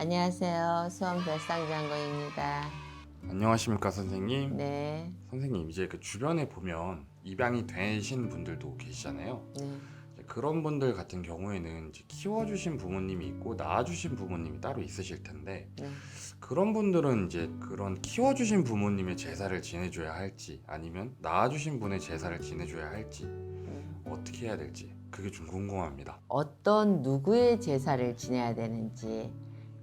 안녕하세요. 수원 별상장군입니다. 안녕하십니까 선생님. 네, 선생님 이제 그 주변에 보면 입양이 되신 분들도 계시잖아요. 네, 이제 그런 분들 같은 경우에는 이제 키워주신 부모님이 있고 낳아주신 부모님이 따로 있으실 텐데 네. 그런 분들은 이제 그런 키워주신 부모님의 제사를 지내줘야 할지 아니면 낳아주신 분의 제사를 지내줘야 할지 음. 어떻게 해야 될지 그게 좀 궁금합니다. 어떤 누구의 제사를 지내야 되는지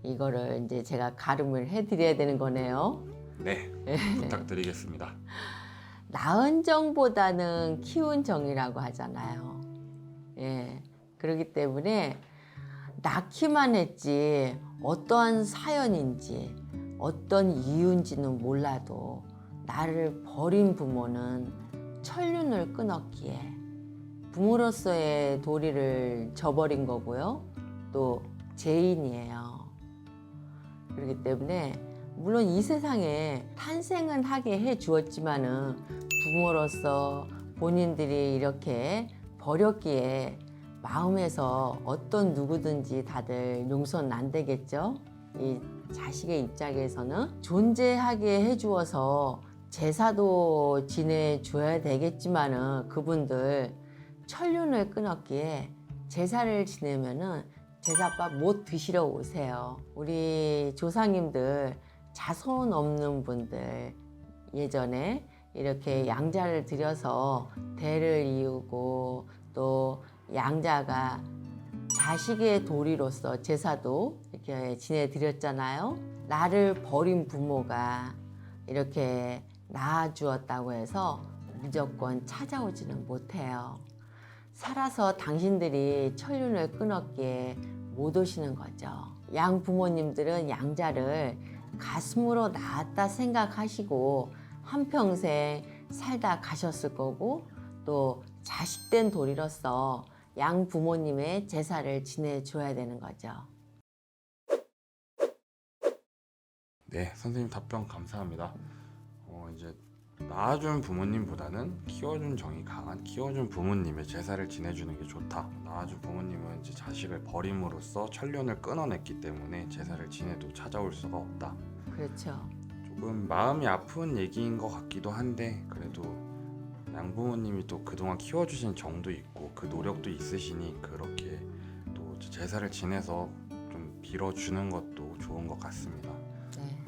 이거를 이제 제가 가름을 해드려야 되는 거네요. 네 부탁드리겠습니다. 낳은 정보다는 키운 정이라고 하잖아요. 예. 그렇기 때문에 낳기만 했지 어떠한 사연인지 어떤 이유인지는 몰라도 나를 버린 부모는 천륜을 끊었기에 부모로서의 도리를 저버린 거고요. 또 죄인이에요. 그렇기 때문에 물론 이 세상에 탄생은 하게 해 주었지만은 부모로서 본인들이 이렇게 버렸기에 마음에서 어떤 누구든지 다들 용서는 안 되겠죠. 이 자식의 입장에서는 존재하게 해 주어서 제사도 지내 줘야 되겠지만은 그분들 천륜을 끊었기에 제사를 지내면은 제사밥 못 드시러 오세요. 우리 조상님들 자손 없는 분들 예전에 이렇게 양자를 들여서 대를 이루고 또 양자가 자식의 도리로서 제사도 이렇게 지내드렸잖아요. 나를 버린 부모가 이렇게 낳아주었다고 해서 무조건 찾아오지는 못해요. 살아서 당신들이 천륜을 끊었기에 못 오시는 거죠. 양 부모님들은 양자를 가슴으로 낳았다 생각하시고 한평생 살다 가셨을 거고 또 자식된 도리로서 양 부모님의 제사를 지내줘야 되는 거죠. 네, 선생님 답변 감사합니다. 어, 이제 낳아준 부모님보다는 키워준 정이 강한 키워준 부모님의 제사를 지내주는 게 좋다. 낳아준 부모님은 이제 자식을 버림으로써 천륜을 끊어냈기 때문에 제사를 지내도 찾아올 수가 없다. 그렇죠. 조금 마음이 아픈 얘기인 것 같기도 한데 그래도 양부모님이 또 그동안 키워주신 정도 있고 그 노력도 있으시니 그렇게 또 제사를 지내서 좀 빌어주는 것도 좋은 것 같습니다. 네.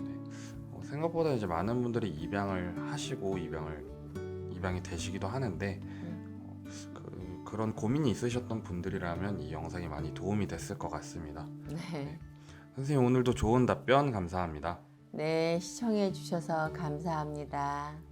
어, 생각보다 이제 많은 분들이 입양을 하시고 입양을 입양이 되시기도 하는데 어, 그, 그런 고민이 있으셨던 분들이라면 이 영상이 많이 도움이 됐을 것 같습니다. 네. 선생님 오늘도 좋은 답변 감사합니다. 네, 시청해 주셔서 감사합니다.